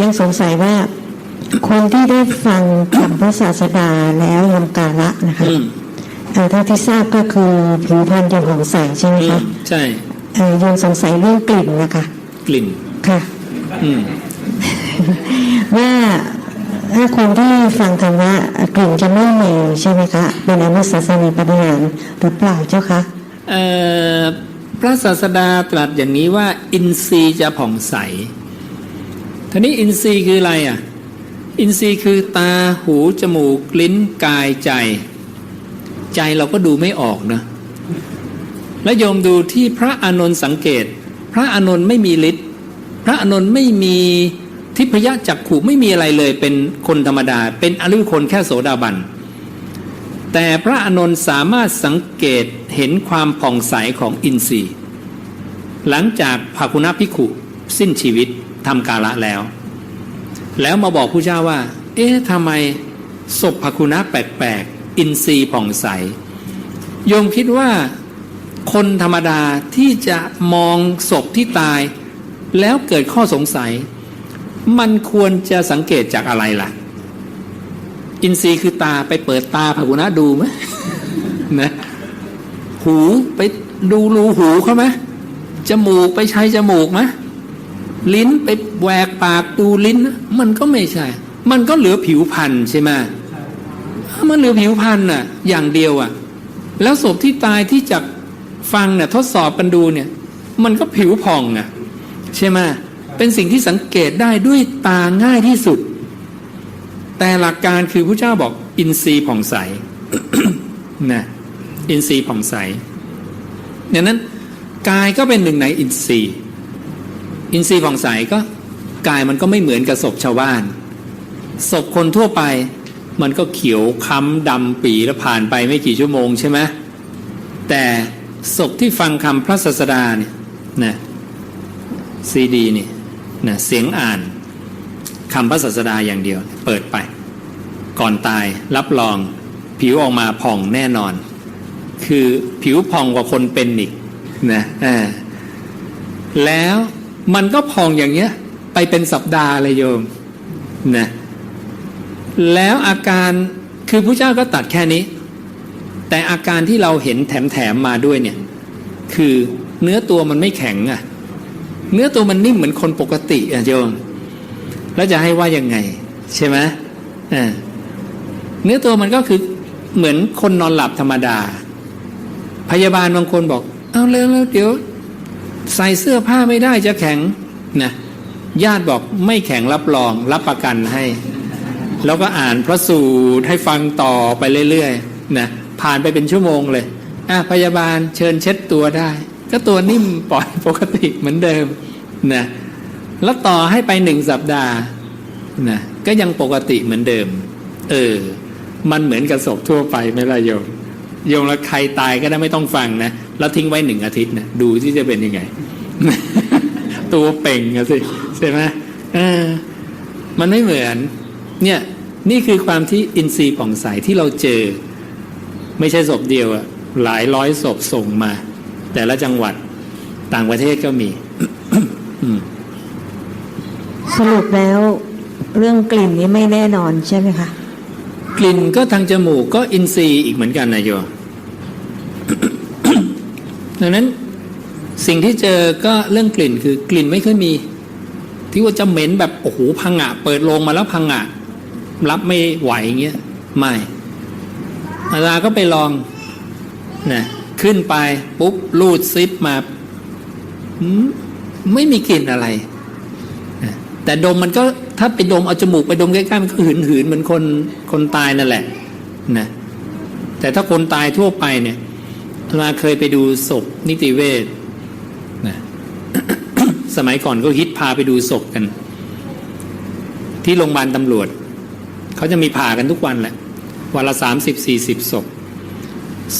ยังสงสัยว่าคนที่ได้ฟังคำพระศาสดาแล้วยำกาละนะคะอืมเอ่อเท่าที่ทราบก็คือผิวพรรณจะผ่องใสใช่ไหมอืคะมใช่เอ่อยังสงสัยเรื่องกลิ่นนะคะกลิ่นค่ะ อืมว่าถ้าคนที่ฟังธรรมะกลิ่นจะไม่เหมวใช่ไหมคะเป็นอนุสาสนีปฏิหารหรือเปล่าเจ้าคะเอ่อพระศาสดาตรัสอย่างนี้ว่า อินทรีย์จะผ่องใส ทีนี้อินทรีย์คืออะไรอะ อินทรีย์คือตาหู จมูก ลิ้นกายใจ ใจเราก็ดูไม่ออกนะ แล้วโยมดูที่พระอานนท์สังเกต พระอานนท์ไม่มีฤทธิ์พระอานนท์ไม่มีทิพยจักขุไม่มีอะไรเลยเป็นคนธรรมดา เป็นอริยคนแค่โสดาบัน แต่พระอานนท์สามารถสังเกตเห็นความผ่องใสของอินทรีย์ หลังจากภาคุณพิขุสิ้นชีวิต ทำกาละแล้ว แล้วมาบอกผู้เจ้าว่า เอ๊ะทำไมศพภคุณะแปลกๆ อินทรีย์ผ่องใส โยมคิดว่าคนธรรมดาที่จะมองศพที่ตาย แล้วเกิดข้อสงสัย มันควรจะสังเกตจากอะไรล่ะ อินทรีย์คือตาไปเปิดตาภากุณะดูไหมนะหูไปดูรูหูเขาไหมจมูกไปใช้จมูกไหม ลิ้นไปแหวกปากดูลิ้น มันก็ไม่ใช่ มันก็เหลือผิวพันธุ์ใช่ไหมมันเหลือผิวพันธุ์น่ะ อย่างเดียวอะ แล้วศพที่ตายที่จากฟังเนี่ยทดสอบกันดูเนี่ย มันก็ผิวผ่องอะ ใช่ไหมเป็นสิ่งที่สังเกตได้ด้วยตาง่ายที่สุด แต่หลักการคือพระเจ้าบอกอินทรีย์ผ่องใสนะอินทรีย์ผ่องใสดังนั้นกายก็เป็นหนึ่งในอินทรีย์ อินทรีย์ผ่องใสก็กายมันก็ไม่เหมือนกับศพชาวบ้าน ศพคนทั่วไปมันก็เขียวค้ำดำปีแล้วผ่านไปไม่กี่ชั่วโมงใช่ไหมแต่ศพที่ฟังคำพระศาสดาเนี่ยนะซีดีนี่นะเสียงอ่านคำพระศาสดาอย่างเดียว เปิดไป ก่อนตายรับรองผิวออกมาผ่องแน่นอน คือผิวผ่องกว่าคนเป็นอีกนะอ่าแล้ว มันก็ผ่องอย่างเงี้ย ไปเป็นสัปดาห์เลยโยมนะแล้วอาการคือพระเจ้าก็ตัดแค่นี้ แต่อาการที่เราเห็นแถมๆมาด้วยเนี่ย คือเนื้อตัวมันไม่แข็งอะเนื้อตัวมันนิ่มเหมือนคนปกติอะโยมแล้วจะให้ว่ายังไง ใช่ไหมอ่าเนื้อตัวมันก็คือเหมือนคนนอนหลับธรรมดา พยาบาลบางคนบอก เอาเร็วแล้วเดี๋ยว ใส่เสื้อผ้าไม่ได้จะแข็งนะญาติบอกไม่แข็งรับรองรับประกันให้ แล้วก็อ่านพระสูตรให้ฟังต่อไปเรื่อยๆนะผ่านไปเป็นชั่วโมงเลยอะพยาบาลเชิญเช็ดตัวได้ ก็ตัวนิ่มปล่อยปกติเหมือนเดิมนะแล้วต่อให้ไปหนึ่งสัปดาห์นะก็ยังปกติเหมือนเดิม เออ มันเหมือนกับศพทั่วไปไหม่ละโยม โยมแล้วใครตายก็ได้ไม่ต้องฟังนะแล้วทิ้งไว้หนึ่งอาทิตย์นะดูที่จะเป็นยังไง ตัวเป่งอะสิใช่ไหมเออ มันไม่เหมือน เนี่ย นี่คือความที่อินทรีย์ผ่องใสที่เราเจอ ไม่ใช่ศพเดียวอะหลายร้อยศพส่งมา แต่ละจังหวัดต่างประเทศก็มีสรุปแล้วเรื่องกลิ่นนี้ไม่แน่นอนใช่ไหมคะ กลิ่นก็ทางจมูกก็อินทรีย์อีกเหมือนกันนะโยมดังนั้นสิ่งที่เจอก็เรื่องกลิ่นคือกลิ่นไม่เคยมี ที่ว่าจะเหม็นแบบโอ้โหพังงะเปิดโลงมาแล้วพังงะรับไม่ไหวเงี้ยไม่อาจาก็ไปลองนะขึ้นไปปุ๊บลูดซิปมาหืมไม่มีกลิ่นอะไร แต่ดมมันก็ ถ้าไปดมเอาจมูกไปดมใกล้ๆมันก็หืนหืนๆเหมือนคนคนตายนั่นแหละนะแต่ถ้าคนตายทั่วไปเนี่ยอาจาเคยไปดูศพนิติเวชนะสมัยก่อนก็ฮิตพาไปดูศพกัน ที่โรงพยาบาลตำรวจ เขาจะมีผ่ากันทุกวันแหละ วันละสามสิบสี่สิบศพ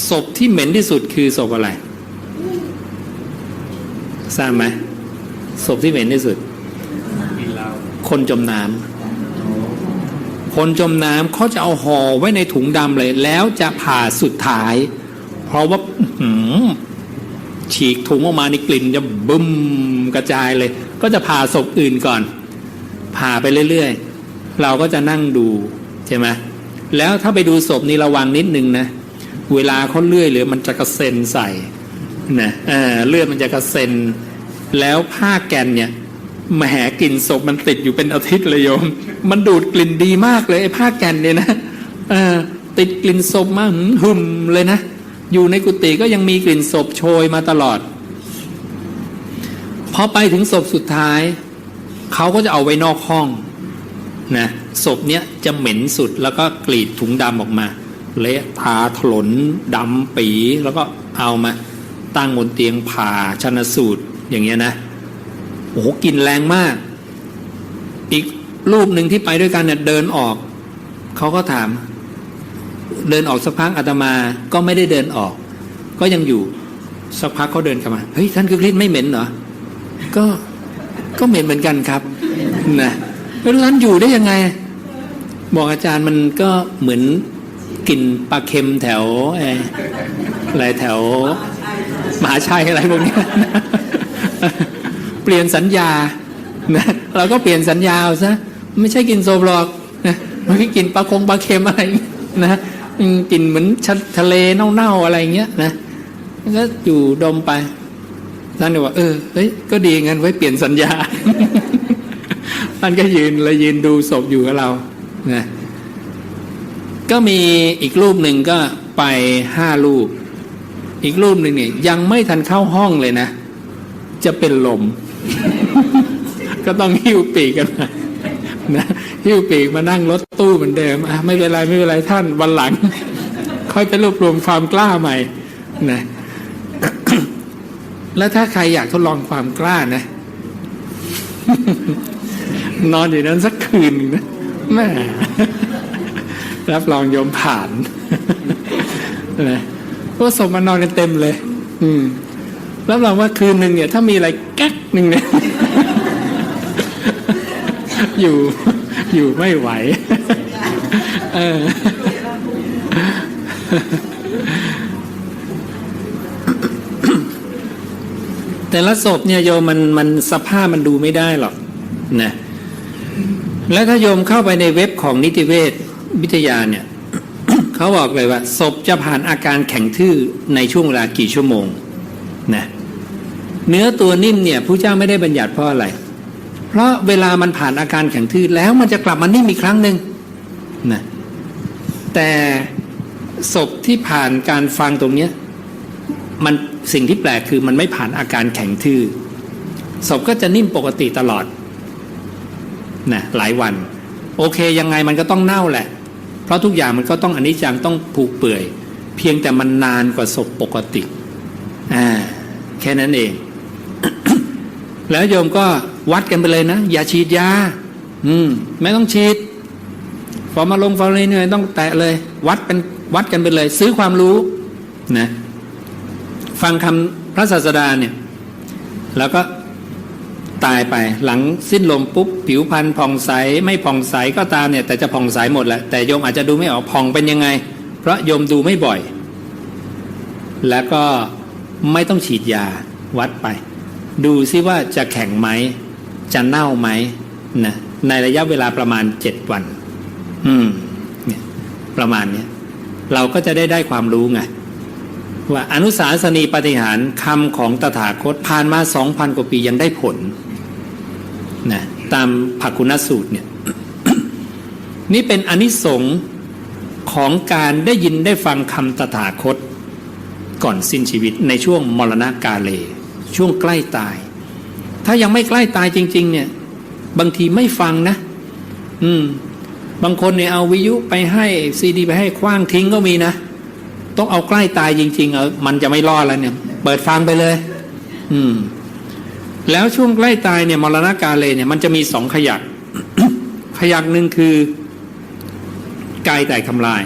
ศพที่เหม็นที่สุดคือศพอะไรทราบไหมศพที่เหม็นที่สุด คนจมน้ำคนจมน้ำเขาจะเอาห่อไว้ในถุงดำเลย แล้วจะผ่าสุดท้าย เพราะว่าฉีกถุงออกมาในกลิ่นจะบึ้มกระจายเลย ก็จะผ่าศพอื่นก่อน ผ่าไปเรื่อยๆ เราก็จะนั่งดูใช่ไหมแล้วถ้าไปดูศพนี่ระวังนิดนึงนะ เวลาเขาเลื่อยหรือมันจะกระเซ็นใส่นะเเลือดมันจะกระเซ็น แล้วผ้าแกนเนี่ย แหมกลิ่นศพมันติดอยู่เป็นอาทิตย์เลยโยม มันดูดกลิ่นดีมากเลยไอ้ผ้าแกนเนี่ยนะเออติดกลิ่นศพมากหึมเลยนะ อยู่ในกุฏิก็ยังมีกลิ่นศพโชยมาตลอด พอไปถึงศพสุดท้าย เขาก็จะเอาไว้นอกห้องนะศพเนี้ยจะเหม็นสุดแล้วก็กรีดถุงดำออกมา เละทาถลนดำปีแล้วก็เอามา ตั้งบนเตียงผ่าชนสูตรอย่างเงี้ยนะ โอ้โหกลิ่นแรงมาก อีกรูปหนึ่งที่ไปด้วยกันเนี่ยเดินออก เขาก็ถาม เดินออกสักพักอาตมาก็ไม่ได้เดินออก ก็ยังอยู่สักพักเขาเดินกลับมาเฮ้ยท่านคือคริสไม่เหม็นเหรอก็ก็เหม็นเหมือนกันครับนะแล้วท่านอยู่ได้ยังไง บอกอาจารย์มันก็เหมือนกลิ่นปลาเค็มแถวอะไรแถวมหาชัยอะไรพวกนี้ เปลี่ยนสัญญานะเราก็เปลี่ยนสัญญาซะไม่ใช่กินโซบหรอกนะมันก็กินปลาคงปลาเค็มอะไรนะกลินเหมือนทะเลเน่าๆอะไรเงี้ยนะก็อยู่ดมไปท่านบอกเออเฮ้ยก็ดีงั้นไว้เปลี่ยนสัญญาท่านก็ยืนเลยยืนดูศพอยู่กับเรานะก็มีอีกรูปหนึ่งก็ไปห้ารูป อีกรูปหนึ่งเนี่ยยังไม่ทันเข้าห้องเลยนะ จะเป็นลม ก็ต้องหิ้วปีกกันมานะหิ้วปีกมานั่งรถตู้เหมือนเดิมอะไม่เป็นไรไม่เป็นไรท่านวันหลัง ค่อยไปรวบรวมความกล้าใหม่นะแล้วถ้าใครอยากทดลองความกล้านะ นอนอยู่นั้นสักคืนนะแม่รับรองโยมผ่านนะเพราะว่าศพมานอนกันเต็มเลย อืม รับรองว่าคืนหนึ่งเนี่ย ถ้ามีอะไรแก๊กหนึ่งเนี่ย อยู่อยู่ไม่ไหว เออแต่ละศพเนี่ยโยมมันมันสภาพมันดูไม่ได้หรอกนะแล้วถ้าโยมเข้าไปในเว็บของนิติเวชวิทยาเนี่ยเขาบอกเลยว่าศพจะผ่านอาการแข็งทื่อในช่วงเวลากี่ชั่วโมง นะเนื้อตัวนิ่มเนี่ยผู้เจ้าไม่ได้บัญญัติเพราะอะไร เพราะเวลามันผ่านอาการแข็งทื่อแล้วมันจะกลับมานิ่มอีกครั้งหนึ่งนะแต่ศพที่ผ่านการฟังตรงเนี้ยมันสิ่งที่แปลกคือมันไม่ผ่านอาการแข็งทื่อศพก็จะนิ่มปกติตลอดนะหลายวัน โอเคยังไงมันก็ต้องเน่าแหละ เพราะทุกอย่างมันก็ต้องอนิจจังต้องผูกเปื่อย เพียงแต่มันนานกว่าศพปกติ อ่าแค่นั้นเอง แล้วโยมก็วัดกันไปเลยนะ อย่าฉีดยา อืม ไม่ต้องฉีดฟอร์มาลงฟอร์มาลินเนี่ยต้องแตะเลย วัดเป็นวัดกันไปเลย ซื้อความรู้นะฟังคำพระศาสดาเนี่ย แล้วก็ตายไปหลังสิ้นลมปุ๊บ ผิวพรรณผ่องใส ไม่ผ่องใสก็ตามเนี่ย แต่จะผ่องใสหมดแหละ แต่โยมอาจจะดูไม่ออกผ่องเป็นยังไง เพราะโยมดูไม่บ่อย แล้วก็ ไม่ต้องฉีดยาวัดไป ดูซิว่าจะแข็งไหม จะเน่าไหมนะในระยะเวลาประมาณเจ็ดวัน อืมเนี่ยประมาณเนี้ยเราก็จะได้ได้ความรู้ไงว่าอนุสาสนีปฏิหารคำของตถาคตผ่านมาสองพันกว่าปียังได้ผลนะตามภักคุณสูตรเนี่ยนี่เป็นอนิสงส์ของการได้ยินได้ฟังคำตถาคต ก่อนสิ้นชีวิตในช่วงมรณะกาเล ช่วงใกล้ตาย ถ้ายังไม่ใกล้ตายจริง ๆ เนี่ย บางทีไม่ฟังนะ อืม บางคนเนี่ยเอาวิยุไปให้ซีดีไปให้คว้างทิ้งก็มีนะต้องเอาใกล้ตายจริง ๆ เออมันจะไม่รอดแล้วเนี่ย เปิดฟังไปเลย อืม แล้วช่วงใกล้ตายเนี่ยมรณะกาเลเนี่ย มันจะมีสองขยักขยักหนึ่งคือกายแตกทำลาย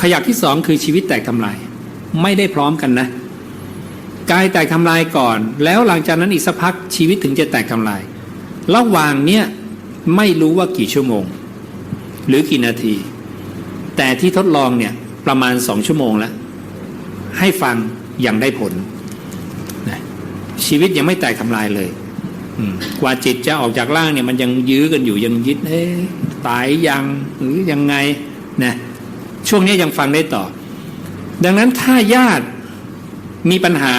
ขยักที่สองคือชีวิตแตกทำลาย ไม่ได้พร้อมกันนะกายแตกทำลายก่อน แล้วหลังจากนั้นอีกสักพักชีวิตถึงจะแตกทำลาย ระหว่างเนี้ยไม่รู้ว่ากี่ชั่วโมง หรือกี่นาที แต่ที่ทดลองเนี่ยประมาณสองชั่วโมงแล้ว ให้ฟังอย่างได้ผลนะชีวิตยังไม่แตกทำลายเลยกว่าจิตจะออกจากร่างเนี่ยมันยังยื้อกันอยู่ยังยึดเอ๊ะตายยังหรือยังไงนะช่วงนี้ยังฟังได้ต่อ ดังนั้นถ้าญาติมีปัญหา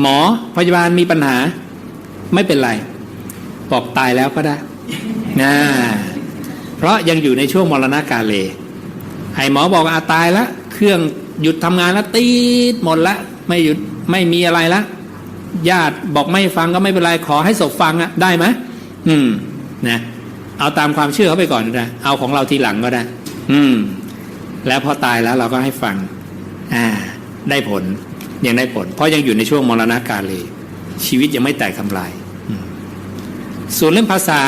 หมอพยาบาลมีปัญหา ไม่เป็นไร บอกตายแล้วก็ได้นะเพราะยังอยู่ในช่วงมรณกาเลไอ้หมอบอกอาตายแล้วเครื่องหยุดทำงานแล้วตีดหมดละ ไม่หยุดไม่มีอะไรละญาติบอกไม่ฟังก็ไม่เป็นไรขอให้ศพฟังอะได้ไหมอืม นะ เอาตามความเชื่อเขาไปก่อนก็ได้เอาของเราทีหลังก็ได้ อืม แล้วพอตายแล้วเราก็ให้ฟัง อ่า ได้ผลยังได้ผล เพราะยังอยู่ในช่วงมรณกาเลชีวิตยังไม่แตกทำลายส่วนเรื่องภาษา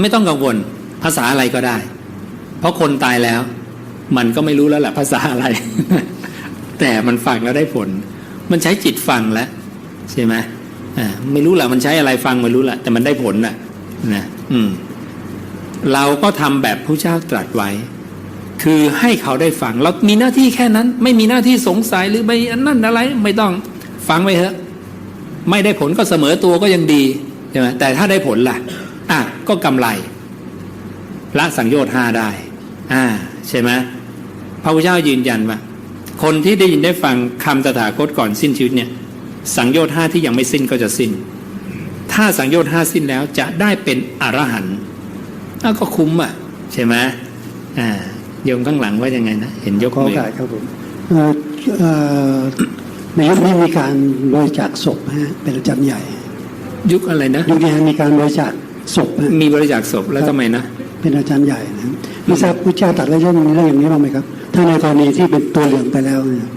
ไม่ต้องกังวล ภาษาอะไรก็ได้ เพราะคนตายแล้ว มันก็ไม่รู้แล้วแหละภาษาอะไร แต่มันฟังแล้วได้ผล มันใช้จิตฟังแล้วใช่ไหมอ่าไม่รู้แหละมันใช้อะไรฟังไม่รู้แหละแต่มันได้ผลน่ะนะอืม เราก็ทำแบบพระเจ้าตรัสไว้ คือให้เขาได้ฟังเรามีหน้าที่แค่นั้น ไม่มีหน้าที่สงสัยหรือไม่อันนั่นอะไรไม่ต้องฟังไปเถอะ ไม่ได้ผลก็เสมอตัวก็ยังดีใช่ไหมแต่ถ้าได้ผลล่ะ อะก็กำไรละสังโยชน์ห้าได้ อ่า ใช่ไหมพระพุทธเจ้ายืนยันว่าคนที่ได้ยินได้ฟังคำตถาคตก่อนสิ้นชีวิตเนี่ย สังโยชน์ห้าที่ยังไม่สิ้นก็จะสิ้น ถ้าสังโยชน์ห้าสิ้นแล้วจะได้เป็นอรหันต์ก็คุ้มอะ ใช่ไหมอ่า โยมข้างหลังว่ายังไงนะเห็นยกขอโอมือกาสครับผมเอ่อเอ่อในยุคนี้มีการบริจาคศพนะฮะเป็นประจำใหญ่ ยุคอะไรนะยุคนี้มีการบริจาคศพนะมีบริจาคศพแล้วทำไมนะเป็นอาจารย์ใหญ่นะไม่ทราบพุทธเจ้าตรัดเรื่องนี้เรื่องอย่างนี้บ้างไหมครับ ถ้าในกรณีที่เป็นตัวเหลืองไปแล้วเนี่ย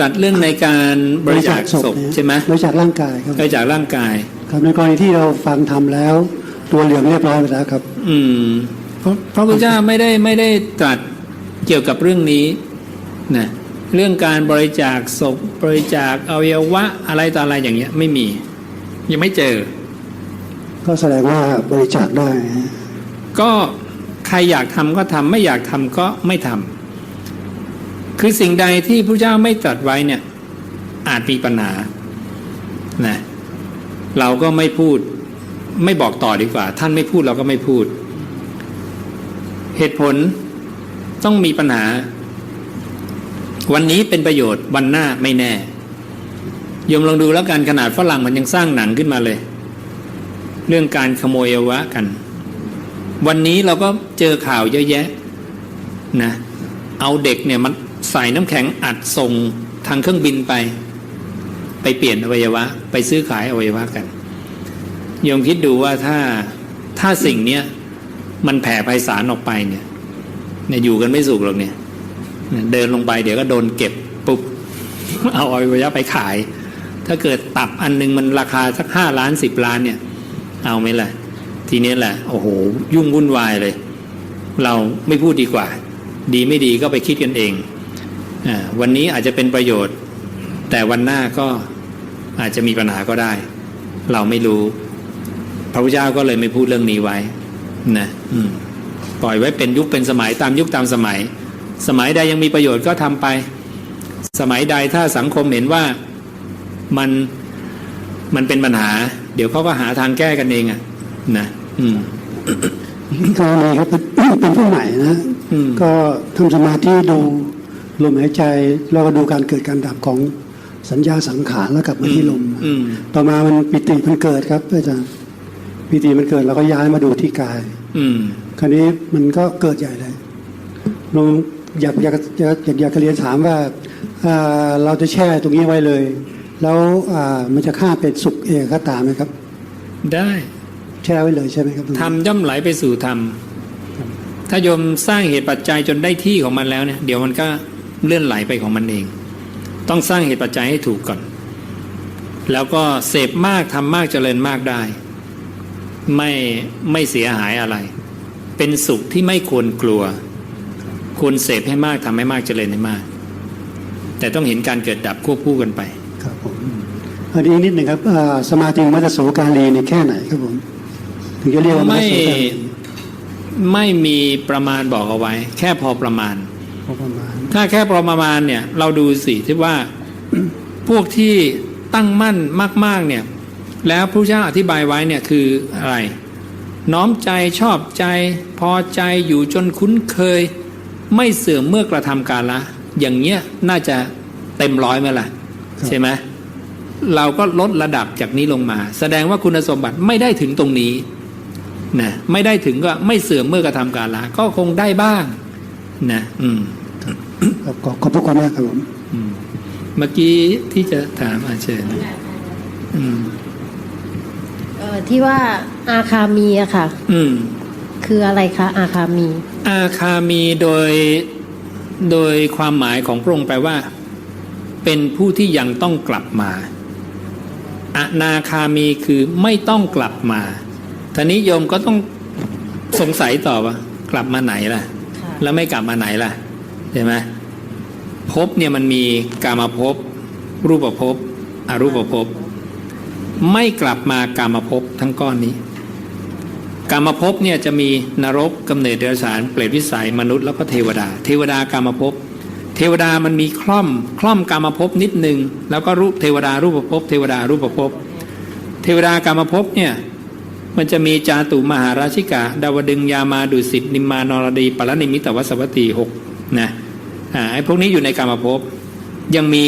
ตัดเรื่องในการบริจาคศพนะใช่ไหมบริจาคร่างกายครับบริจาคร่างกาย ครับในกรณีที่เราฟังทำแล้ว ตัวเหลืองเรียบร้อยไปแล้วครับ อืมเพราะพระพุทธเจ้าไม่ได้ไม่ได้ตรัสเกี่ยวกับเรื่องนี้นะเรื่องการบริจาคศพบริจาคอวัยวะอะไรต่ออะไรอย่างเงี้ย ไม่มี ยังไม่เจอ ก็แสดงว่าบริจาคได้นะฮะก็ใครอยากทำก็ทำไม่อยากทำก็ไม่ทำคือสิ่งใดที่พระเจ้าไม่ตรัสไว้เนี่ย อาจมีปัญหานะเราก็ไม่พูด ไม่บอกต่อดีกว่า ท่านไม่พูดเราก็ไม่พูด เหตุผลต้องมีปัญหา วันนี้เป็นประโยชน์วันหน้าไม่แน่ยมลองดูแล้วกันขนาดฝรั่งมันยังสร้างหนังขึ้นมาเลย เรื่องการขโมยอวัยวะกัน วันนี้เราก็เจอข่าวเยอะแยะนะเอาเด็กเนี่ยมันใส่น้ำแข็งอัดส่งทางเครื่องบินไป ไปเปลี่ยนอวัยวะ ไปซื้อขายอวัยวะกันยมคิดดูว่าถ้าถ้าสิ่งเนี้ย มันแผ่ไพศาลออกไปเนี่ยเนี่ยอยู่กันไม่สุขหรอกเนี่ย เดินลงไปเดี๋ยวก็โดนเก็บปุ๊บเอาอวัยวะไปขาย ถ้าเกิดตับอันหนึงมันราคาสักห้าล้านสิบล้านเนี่ย เอาไหมล่ะ ทีนี้แหละ โอ้โห ยุ่งวุ่นวายเลย เราไม่พูดดีกว่า ดีไม่ดีก็ไปคิดกันเองอวันนี้อาจจะเป็นประโยชน์ แต่วันหน้าก็อาจจะมีปัญหาก็ได้ เราไม่รู้ พระพุทธเจ้าก็เลยไม่พูดเรื่องนี้ไว้ นะอืมปล่อยไว้เป็นยุคเป็นสมัยตามยุคตามสมัย สมัยใดยังมีประโยชน์ก็ทำไป สมัยใดถ้าสังคมเห็นว่ามันมันเป็นปัญหา เดี๋ยวเขาก็หาทางแก้กันเองอะนะอืมกรณีครับเป็นเป็นผู้ใหม่นะอืมก็ทำสมาธิดูลมหายใจแล้วก็ดูการเกิดการดับของสัญญาสังขารแล้วกลับมาที่ลมอืมต่อมามันปิติมันเกิดครับอาจารย์ ปิติมันเกิดเราก็ย้ายมาดูที่กาย อืมคราวนี้มันก็เกิดใหญ่เลยลงอยากอยากอยากอยากอยากจะเรียนถามว่าอ่าเราจะแช่ตรงนี้ไว้เลย แล้วอ่ามันจะฆ่าเป็นสุขเอกคตาไหมครับ ได้แช่ไว้เลยใช่ไหมครับทำย่อมไหลไปสู่ธรรมถ้าโยมสร้างเหตุปัจจัยจนได้ที่ของมันแล้วเนี่ย เดี๋ยวมันก็เลื่อนไหลไปของมันเอง ต้องสร้างเหตุปัจจัยให้ถูกก่อน แล้วก็เสพมากทำมากเจริญมากได้ ไม่ไม่เสียหายอะไร เป็นสุขที่ไม่ควรกลัว ควรเสพให้มากทำให้มากเจริญให้มาก แต่ต้องเห็นการเกิดดับควบคู่กันไป ครับผมอันนี้นิดหนึ่งครับอ่าสมาธิมัตโสการีในแค่ไหนครับผมถึงจะเรียกว่ามัตไม่โสการีไม่มีประมาณบอกเอาไว้ แค่พอประมาณพอประมาณถ้าแค่ประมาณเนี่ย เราดูสิที่ว่าพวกที่ตั้งมั่นมาก ๆ เนี่ย แล้วพระเจ้าอธิบายไว้เนี่ยคืออะไร น้อมใจชอบใจ พอใจอยู่จนคุ้นเคย ไม่เสื่อมเมื่อกระทำการละ อย่างเงี้ยน่าจะเต็มร้อยไหมล่ะ ใช่ไหมเราก็ลดระดับจากนี้ลงมา แสดงว่าคุณสมบัติไม่ได้ถึงตรงนี้นะไม่ได้ถึงก็ไม่เสื่อมเมื่อกระทำการละ ก็คงได้บ้าง นะอืมครับขอขอบพระคุณมากครับผมอืมเมื่อกี้ที่จะถามอาเชิญอืมเอ่อ ที่ว่าอาคามีอะค่ะ อืม คืออะไรคะอาคามี อาคามีโดยโดยความหมายของพระองค์แปลว่า เป็นผู้ที่ยังต้องกลับมาอนาคามีคือไม่ต้องกลับมาท่านิยมก็ต้องสงสัยต่อว่ากลับมาไหนล่ะค่ะ แล้วไม่กลับมาไหนล่ะใช่ไหมภพเนี่ยมันมีกามภพรูปภพอรูปภพ ไม่กลับมากามภพทั้งก้อนนี้ กามภพเนี่ยจะมีนรกกำเนิดเดรัจฉานเปรตวิสัยมนุษย์แล้วก็เทวดา เทวดากามภพเทวดามันมีคล่อมคล่อมกามภพนิดหนึ่งแล้วก็รูปเทวดารูปภพเทวดารูปภพเทวดากามภพเนี่ยมันจะมีจาตุมหาราชิกาดาวดึงยามาดุสิตนิมานรดีปรนิมิตวสวัตตีหกนะไอ้พวกนี้อยู่ในกามภพยังมี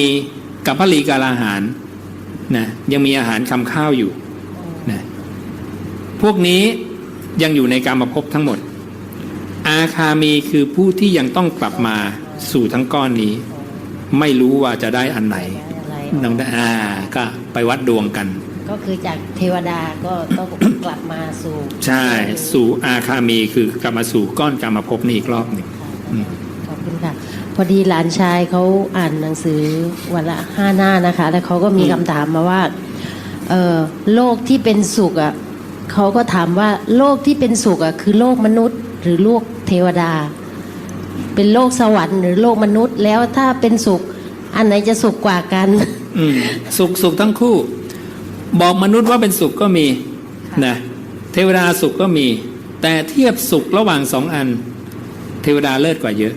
กัปพลีกาลาหาร นะยังมีอาหารคำข้าวอยู่นะพวกนี้ยังอยู่ในการมาพบทั้งหมด อาคามีคือผู้ที่ยังต้องกลับมาสู่ทั้งก้อนนี้ ไม่รู้ว่าจะได้อันไหนอะไรน้องได้อ่าก็ไปวัดดวงกัน ก็คือจากเทวดาก็ต้องกลับมาสู่ ใช่ สู่อาคามีคือกลับมาสู่ก้อนกรรมภพนี้อีกรอบหนึ่งอืมขอบคุณค่ะ พอดีหลานชายเขาอ่านหนังสือวันละห้าหน้านะคะ แล้วเขาก็มีคำถามมาว่าเออโลกที่เป็นสุขอะเขาก็ถามว่าโลกที่เป็นสุขอะคือโลกมนุษย์ หรือโลกเทวดา เป็นโลกสวรรค์หรือโลกมนุษย์ แล้วถ้าเป็นสุข อันไหนจะสุขกว่ากัน อืมสุขสุขทั้งคู่ บอกมนุษย์ว่าเป็นสุขก็มีนะเทวดาสุขก็มี แต่เทียบสุขระหว่างสองอัน เทวดาเลิศกว่าเยอะ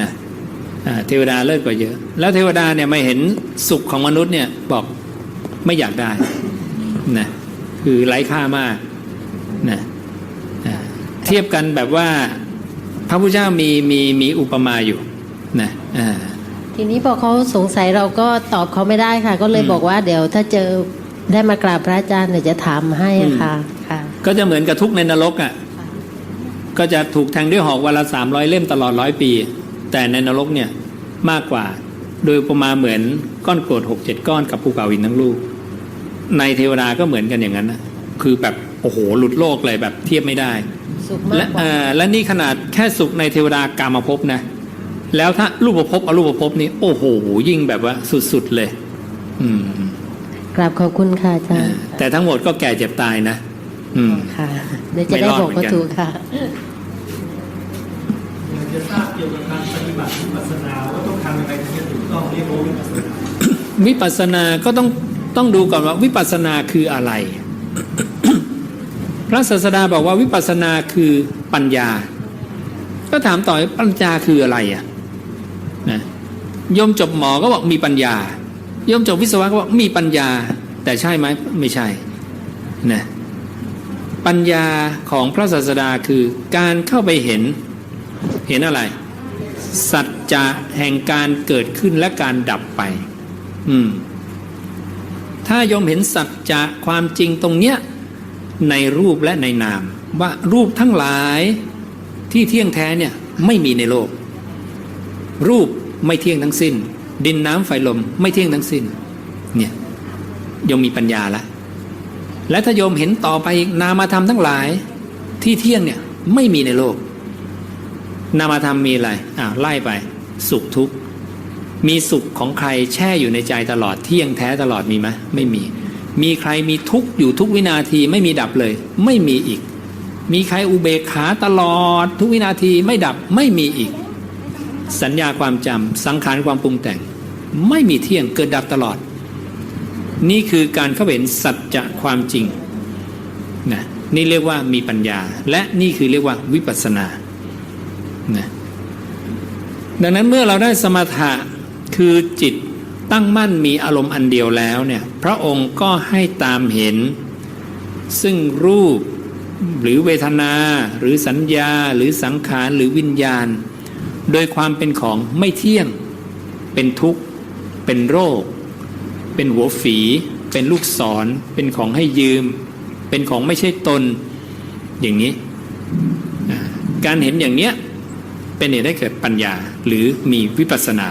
นะอ่าเทวดาเลิศกว่าเยอะ แล้วเทวดาเนี่ยไม่เห็นสุขของมนุษย์เนี่ยบอกไม่อยากได้นะคือไร้ค่ามากนะอ่าเทียบกันแบบว่าพระพุทธเจ้ามีมีมีอุปมาอยู่นะอ่าทีนี้พอเขาสงสัยเราก็ตอบเขาไม่ได้ค่ะ ก็เลยอืมบอกว่าเดี๋ยวถ้าเจอได้มากราบพระอาจารย์เดี๋ยวจะถามให้อะค่ะค่ะ ก็จะเหมือนกับทุกข์ในนรกอะก็จะถูกแทงด้วยหอกวันละสามร้อยเล่มตลอดร้อยปี แต่ในนรกเนี่ยมากกว่า โดยประมาณเหมือนก้อนโกรธหกเจ็ดก้อนกับภูเขาหินทั้งลูก ในเทวดาก็เหมือนกันอย่างนั้นนะคือแบบโอ้โหหลุดโลกเลยแบบเทียบไม่ได้สุขมาและกกว่าเอ่อและนี่ขนาดแค่สุขในเทวดากามาภพนะ แล้วถ้ารูปภพอรูปภพนี่โอ้โห ยิ่งแบบว่าสุดๆเลย อืมกราบขอบคุณค่ะอาจารย์แต่ทั้งหมดก็แก่เจ็บตายนะ อืมค่ะเดี๋ยวจะได้บอกเขาถูกค่ะอยาก จะทราบเกี่ยวกับการปฏิบัติวิปัสสนาว่าต้องทำยังไงถึงจะถูกต้องเรียกว่าวิปัสสนาวิปัสสนาก็ต้องต้องดูก่อนว่าวิปัสสนาคืออะไร พระศาสดาบอกว่าวิปัสสนาคือปัญญา ก็ถามต่อปัญญาคืออะไรอะนะโยมจบหมอก็บอกมีปัญญาโยมจบวิศวะก็บอกมีปัญญา แต่ใช่ไหมไม่ใช่นะปัญญาของพระศาสดาคือการเข้าไปเห็น เห็นอะไร สัจจะแห่งการเกิดขึ้นและการดับไป อืม ถ้ายมเห็นสัจจะความจริงตรงเนี้ย ในรูปและในนาม ว่ารูปทั้งหลายที่เที่ยงแท้เนี่ยไม่มีในโลก รูปไม่เที่ยงทั้งสิ้น ดินน้ำไฟลมไม่เที่ยงทั้งสิ้น เนี่ยยมมีปัญญาล้วและถ้าโยมเห็นต่อไปอีกนามธรรมทั้งหลายที่เที่ยงเนี่ยไม่มีในโลก นามธรรมมีอะไรอ่าไล่ไป สุขทุกข์มีสุขของใครแช่อยู่ในใจตลอดเที่ยงแท้ตลอดมีไหมไม่มี มีใครมีทุกข์อยู่ทุกวินาทีไม่มีดับเลย ไม่มีอีก มีใครอุเบกขาตลอด ทุกวินาทีไม่ดับไม่มีอีก สัญญาความจำสังขารความปรุงแต่ง ไม่มีเที่ยงเกิดดับตลอด นี่คือการเข้าเห็นสัจจะความจริงนะนี่เรียกว่ามีปัญญา และนี่คือเรียกว่าวิปัสสนา นะดังนั้นเมื่อเราได้สมถะคือจิตตั้งมั่นมีอารมณ์อันเดียวแล้วเนี่ยพระองค์ก็ให้ตามเห็น ซึ่งรูปหรือเวทนาหรือสัญญาหรือสังขารหรือวิญญาณ โดยความเป็นของไม่เที่ยง เป็นทุกข์ เป็นโรค เป็นหัวฝี เป็นลูกศร เป็นของให้ยืม เป็นของไม่ใช่ตน อย่างนี้ การเห็นอย่างเนี้ย เป็นเหตุให้เกิดปัญญาหรือมีวิปัสสนา